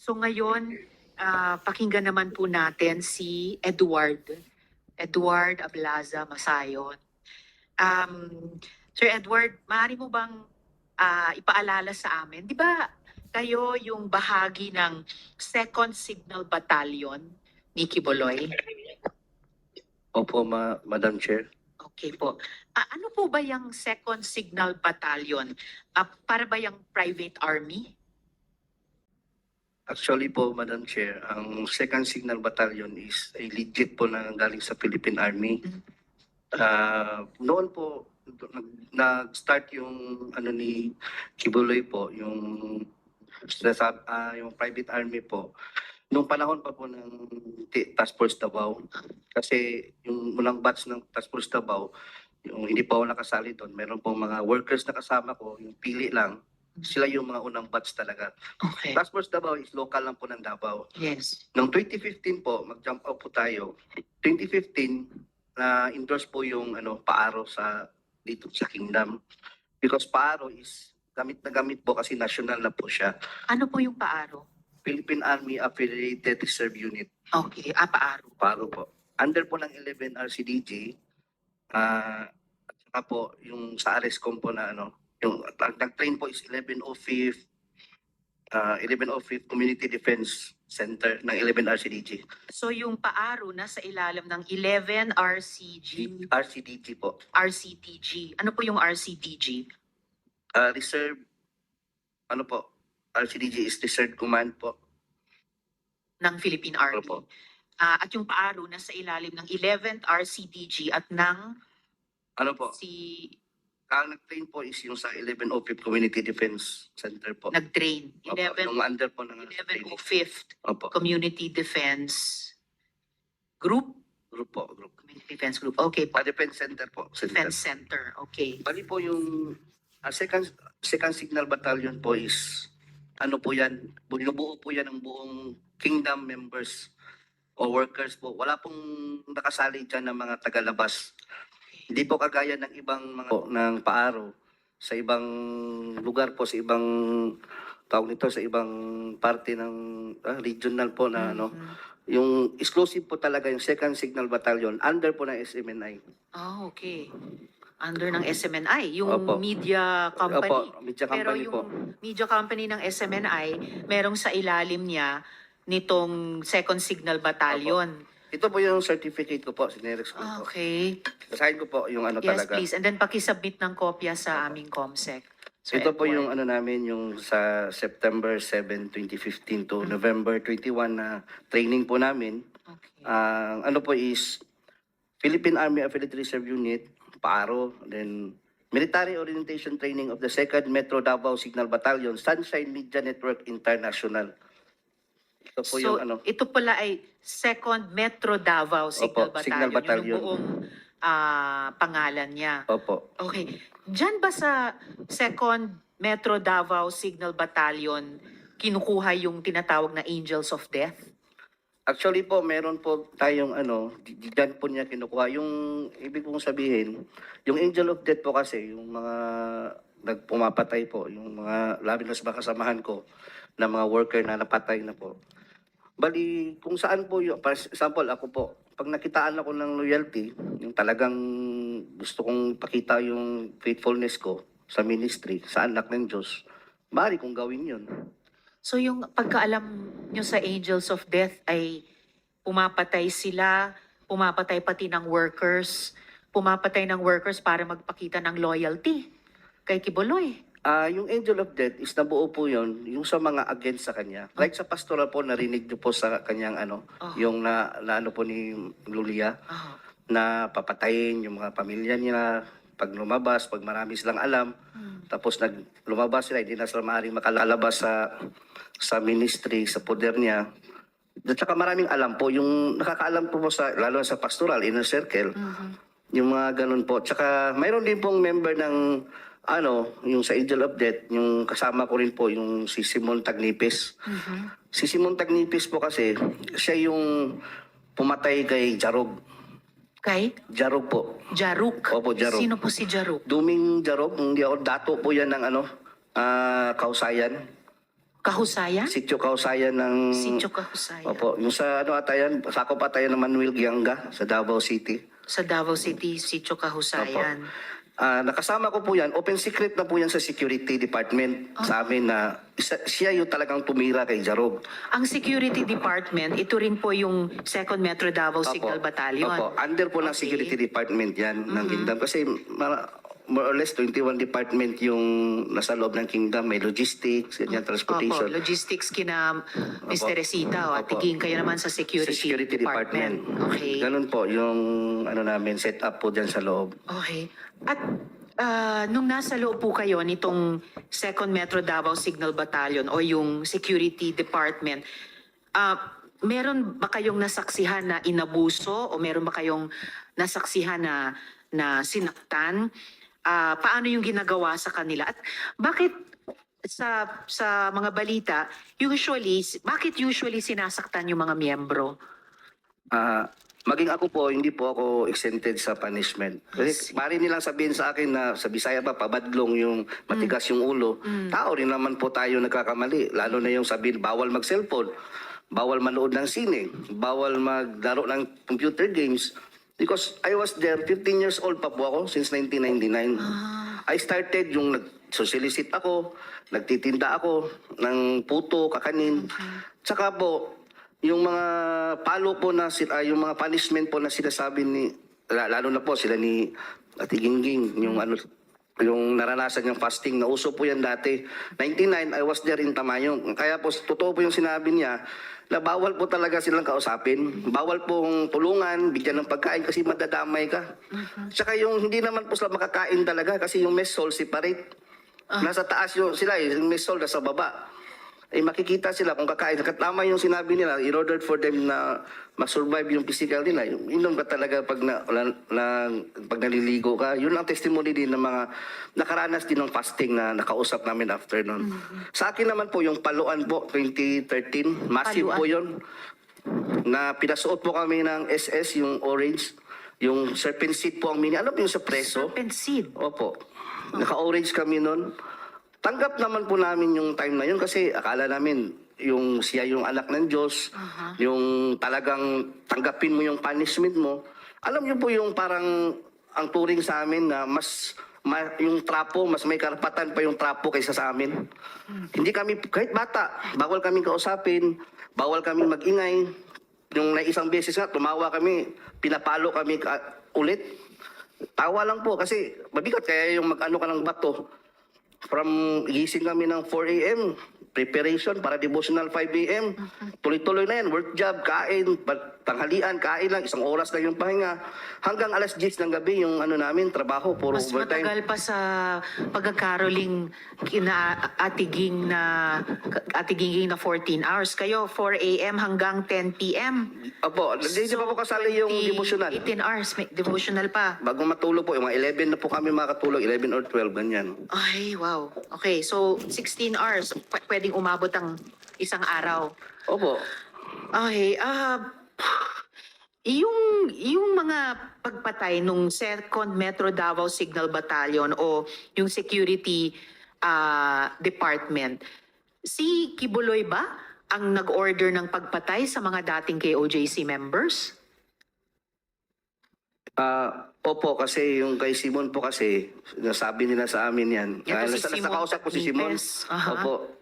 So ngayon, ah, pakinggan naman po natin si Edward. Edward Ablaza Masayon. Um, Sir Edward, maaari mo bang ah, ipaalala sa amin? Di ba kayo yung bahagi ng Second Signal Battalion ni Kiboloy? Opo, ma Madam Chair. Okay po. Ah, ano po ba yung Second Signal Battalion? Ah, para ba yung private army? Actually po, Madam Chair, ang Second Signal Battalion is a legit po na galing sa Philippine Army. Ah, noon po, nag- nag-start yung ano ni Kibuloy po, yung sinasab- ah, yung private army po. Nung panahon pa po ng Task Force Davao, kasi yung unang batch ng Task Force Davao, yung hindi pa ako nakasali doon, meron po mga workers na kasama ko, yung pili lang, sila yung mga unang batch talaga. Okay. Task Force Davao is local lang po ng Davao. Yes. Noong 2015 po, mag-jump out po tayo. 2015, na endorse po yung ano, paaro sa dito sa Kingdom. Because paaro is gamit na gamit po kasi national na po siya. Ano po yung paaro? Philippine Army Affiliated Reserve Unit. Okay, ah, paaro. Paaro po. Under po ng 11 RCDG, ah at saka po yung sa ARESCOM po na ano, yung ang nag-train po is 1105 ah 1105 Community Defense Center ng 11 RCDG. So yung paaro nasa ilalim ng 11 RCG, RCDG po. RCTG. Ano po yung RCTG? Ah, reserve, ano po, RCDG is Reserve Command po. ng Philippine Army. Opo. Ah, at yung paaro nasa ilalim ng 11th RCTG at ng Ano po, si ang nag-train po is yung sa 1105 Community Defense Center po. nag-train. Opo, 11, yung under po ng training. 1105th Opo, Community Defense Group? group po, group. Community Defense Group. Okay po. Ah, Defense Center po. Center. Defense Center. Okay. Bali po yung ah, second, second Signal Battalion po is, ano po yan, binubuo po yan ng buong kingdom members o workers po. Wala pong nakasali dyan ng mga tagalabas. Hindi po kagaya ng ibang mga ng paaro sa ibang lugar po, sa ibang tawag nito, sa ibang parte ng ah, regional po na ano. Mhm. Yung exclusive po talaga yung second signal battalion under po ng SMNI. Ah, okay. Under ng SMNI, yung Opo. media company. Opo, media Pero company yung po. media company ng SMNI, merong sa ilalim niya nitong Second Signal Battalion. Ito po yung certificate ko po, sinerex ko Ah, po. okay. Basahin ko po yung ano Yes, talaga. please. And then pakisubmit ng kopya sa aming COMSEC. Sir Ito po yung ano namin, yung sa September 7, 2015 to Mm. November 21 na training po namin. Okay. Ang ano po is Philippine Army Affiliate Reserve Unit, PARO, then Military Orientation Training of the 2nd Metro Davao Signal Battalion, Sunshine Media Network International. Ito po so, yung ano, ito pala ay Second Metro Davao Signal Opo, Battalion. Signal Battalion. Yung buong ah, pangalan niya. opo. Okay. Diyan ba sa Second Metro Davao Signal Battalion kinukuha yung tinatawag na Angels of Death? Actually po, meron po tayong ano, di- di- dyan po niya kinukuha. Yung ibig kong sabihin, yung angel of death po kasi, yung mga nagpumapatay po, yung mga, labi na sa mga kasamahan ko, na mga worker na napatay na po. Bali, kung saan po yung, for example, ako po, pag nakitaan ako ng loyalty, yung talagang gusto kong pakita yung faithfulness ko sa ministry, sa anak ng Diyos, maaari kong gawin yun. So yung pagkaalam nyo sa Angels of Death ay pumapatay sila, pumapatay pati ng workers, pumapatay ng workers para magpakita ng loyalty kay Kibuloy. Ah, yung angel of death is nabuo po yun, yung sa mga against sa kanya. Like sa pastoral po, narinig niyo po sa kanyang ano, Oh. yung na, na ano po ni Lulia, Ah. na papatayin yung mga pamilya niya pag lumabas, pag marami silang alam. Hmm. Tapos nag lumabas sila, hindi na sila maaaring makalalabas sa sa ministry, sa poder niya. At saka maraming alam po, yung nakakaalam po, po sa, lalo sa pastoral, inner circle, Mhm. yung mga ganun po. Tsaka mayroon din pong member ng ano, yung sa Angel of Death, yung kasama ko rin po, yung si Simon Tagnipis. Mhm. Si Simon Tagnipis po kasi, siya yung pumatay kay Jarog. Kay Jarog po. Jaruk. Opo, Jaruk. Sino po si Jaruk? Duming Jarog, hindi ako, dato po yan ng ano, ah, kausayan. Kahusayan? Sitio Kausayan ng... Sitio Kahusayan. Opo, yung sa ano ata yan, sakop ata yan ng Manuel Gianga sa Davao City. Sa Davao City, Sitio Kahusayan. Ah, nakasama ko po yan, open secret na po yan sa security department sa amin na isa- siya yung talagang tumira kay Jarog. Ang Security Department, ito rin po yung 2nd Metro Davao Signal Battalion. Opo, under po ng Okay. security department yan ng Kingdom. Kasi more or less 21 department yung nasa loob ng Kingdom. May logistics, ganyan, Opo, transportation. logistics kina Mr. Resita. O, at Opo. tiging kayo naman sa Security, sa security department. Okay. Ganun po, yung ano namin, set up po dyan sa loob. Okay. At ah, nung nasa loob po kayo nitong 2nd Metro Davao Signal Battalion o yung Security Department, ah, meron ba kayong nasaksihan na inabuso o meron ba kayong nasaksihan na, na sinaktan? Ah, paano yung ginagawa sa kanila? At bakit sa sa mga balita, usually, bakit usually sinasaktan yung mga miyembro? Ah, maging ako po, hindi po ako exempted sa punishment. Kasi mari nilang sabihin sa akin na sa Bisaya pa, pabadlong yung matigas yung ulo. Tao rin naman po tayo nagkakamali. Lalo na yung sabihin, bawal mag-cellphone, bawal manood ng sine, bawal maglaro ng computer games. Because I was there, 15 years old pa po ako since 1999. I started yung nag-socialicit ako, nagtitinda ako ng puto, kakanin. Tsaka po, yung mga palo po na sila, yung mga punishment po na sinasabi ni la- lalo na po sila ni Ate Gingging, yung ano yung naranasan yung fasting na uso po yan dati. 99 I was there in Tamayong. Kaya po totoo po yung sinabi niya na bawal po talaga silang kausapin. Bawal pong tulungan, bigyan ng pagkain kasi madadamay ka. Tsaka yung hindi naman po sila makakain talaga kasi yung mess hall separate. Nasa taas yung sila eh, yung mess hall nasa baba eh makikita sila kung kakain. Tama yung sinabi nila, in order for them na ma-survive yung physical nila, yung inom ka talaga pag, na, na, na- pag naliligo ka. Yun ang testimony din ng mga nakaranas din ng fasting na nakausap namin after nun. Sa akin naman po, yung paluan po, 2013, massive Paluan? po yun. Na pinasuot po kami ng SS, yung orange, yung serpent seed po ang mini. Ano po yung sa preso? Serpent seed. Opo. Naka-orange kami nun. Tanggap naman po namin yung time na yun kasi akala namin yung siya yung anak ng Diyos, yung talagang tanggapin mo yung punishment mo. Alam niyo po yung parang ang turing sa amin na mas ma- yung trapo, mas may karapatan pa yung trapo kaysa sa amin. Hindi kami, kahit bata, bawal kami kausapin, bawal kami magingay. Yung na isang beses nga, tumawa kami, pinapalo kami ka- ulit. Tawa lang po kasi mabigat kaya yung mag-ano ka ng bato. From gising kami ng 4 a.m. Preparation para devotional 5 a.m. Tuloy-tuloy na yan. Work job, kain, tanghalian, kain lang. Isang oras lang yung pahinga. Hanggang alas 10 ng gabi yung ano namin, trabaho, puro Mas overtime. matagal pa sa pagkakaroling kina atiging na atiging na 14 hours. Kayo 4 a.m. hanggang 10 p.m. Opo, hindi di pa po kasali yung 20 devotional. 18 hours, may devotional pa. Bago matulog po, yung mga 11 na po kami makatulog, 11 or 12, ganyan. Ay, wow. Okay, so 16 hours, p- pwedeng umabot ang isang araw. Opo. Okay, ah yung yung mga pagpatay nung Second Metro Davao Signal Battalion o yung security ah, department, si Kibuloy ba ang nag-order ng pagpatay sa mga dating KOJC members? Ah, opo, kasi yung kay Simon po kasi, nasabi nila sa amin yan. Yan po Ah, si nasa- Simon Nasakausap ko si Simon. Tagnipes. Aha. Opo.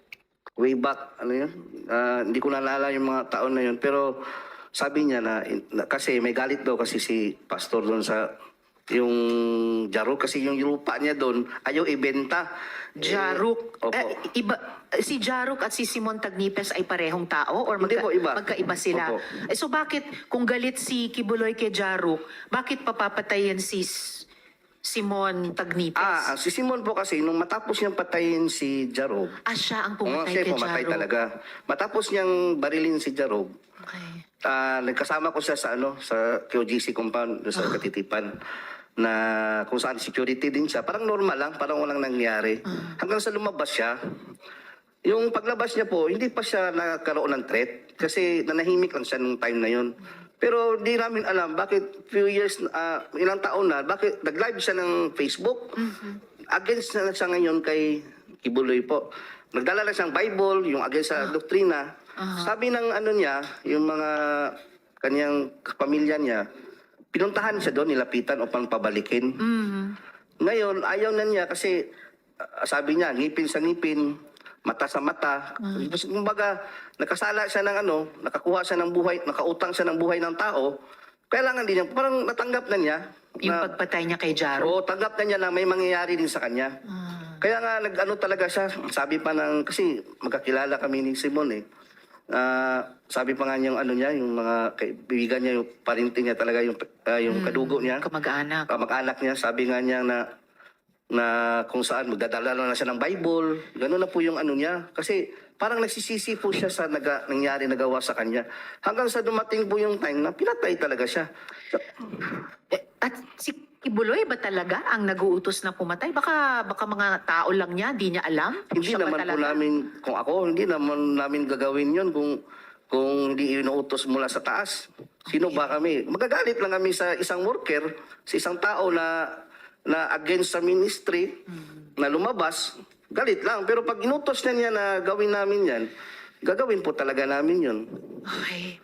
Way back, ano yun? Ah, hindi ko naalala yung mga taon na yun. Pero sabi niya na, na- kasi may galit daw kasi si pastor doon sa yung Jarok kasi yung lupa niya doon ayaw ibenta. Jaruk. Eh. Eh, iba, si Jaruk at si Simon Tagnipes ay parehong tao or magka, po, iba. magkaiba sila? Opo. Eh, so bakit kung galit si Kibuloy kay Jaruk, bakit papapatayin si Simon Tagnipes? Ah, ah, si Simon po kasi nung matapos niyang patayin si Jarog, Ah, siya ang pumatay siya kay pumatay Jaruk. talaga. Matapos niyang barilin si Jarog, Okay. Ah, nagkasama ko siya sa ano sa QGC compound doon Ah. sa Katitipan na kung saan security din siya. Parang normal lang, parang walang nangyari. Ah. Hanggang sa lumabas siya. Yung paglabas niya po, hindi pa siya nagkaroon ng threat kasi nanahimik lang siya nung time na yon. Pero di namin alam bakit few years, ah, ilang taon na, bakit nag-live siya ng Facebook. Mm-hmm. Against na siya ngayon kay Kibuloy po. nagdala lang siyang Bible, yung against sa doktrina. Aha. Sabi ng ano niya, yung mga kanyang pamilya niya, pinuntahan siya doon, nilapitan upang pabalikin. Mhm. Ngayon, ayaw na niya kasi ah, sabi niya, ngipin sa ngipin, mata sa mata. Tapos, Kumbaga, nakasala siya ng ano, nakakuha siya ng buhay, nakautang siya ng buhay ng tao. Kailangan din niya, parang natanggap na niya. Yung na, pagpatay niya kay Jaro. Oo, tanggap na niya na may mangyayari din sa kanya. Ah. Kaya nga nag-ano talaga siya, sabi pa ng kasi magkakilala kami ni Simon eh. Ah, sabi pa nga niya yung ano niya, yung mga kaibigan niya, yung parinting niya talaga yung ah, yung kadugo niya, Kamag-anak. kamag-anak niya, sabi nga niya na na kung saan magdadala na siya ng Bible, gano'n na po yung ano niya. Kasi parang nagsisisi po siya sa naga, nangyari nagawa sa kanya. Hanggang sa dumating po yung time na pinatay talaga siya. Eh, At si Kibuloy ba talaga ang naguutos na pumatay? Baka baka mga tao lang niya, di niya alam? kung Hindi siya ba naman po talaga? namin, kung ako, hindi naman namin gagawin yon kung kung hindi inuutos mula sa taas. Sino ba kami? Magagalit lang kami sa isang worker, sa isang tao na na against sa ministry, na lumabas, galit lang. Pero pag inutos na niya na gawin namin yan, gagawin po talaga namin yon. Okay.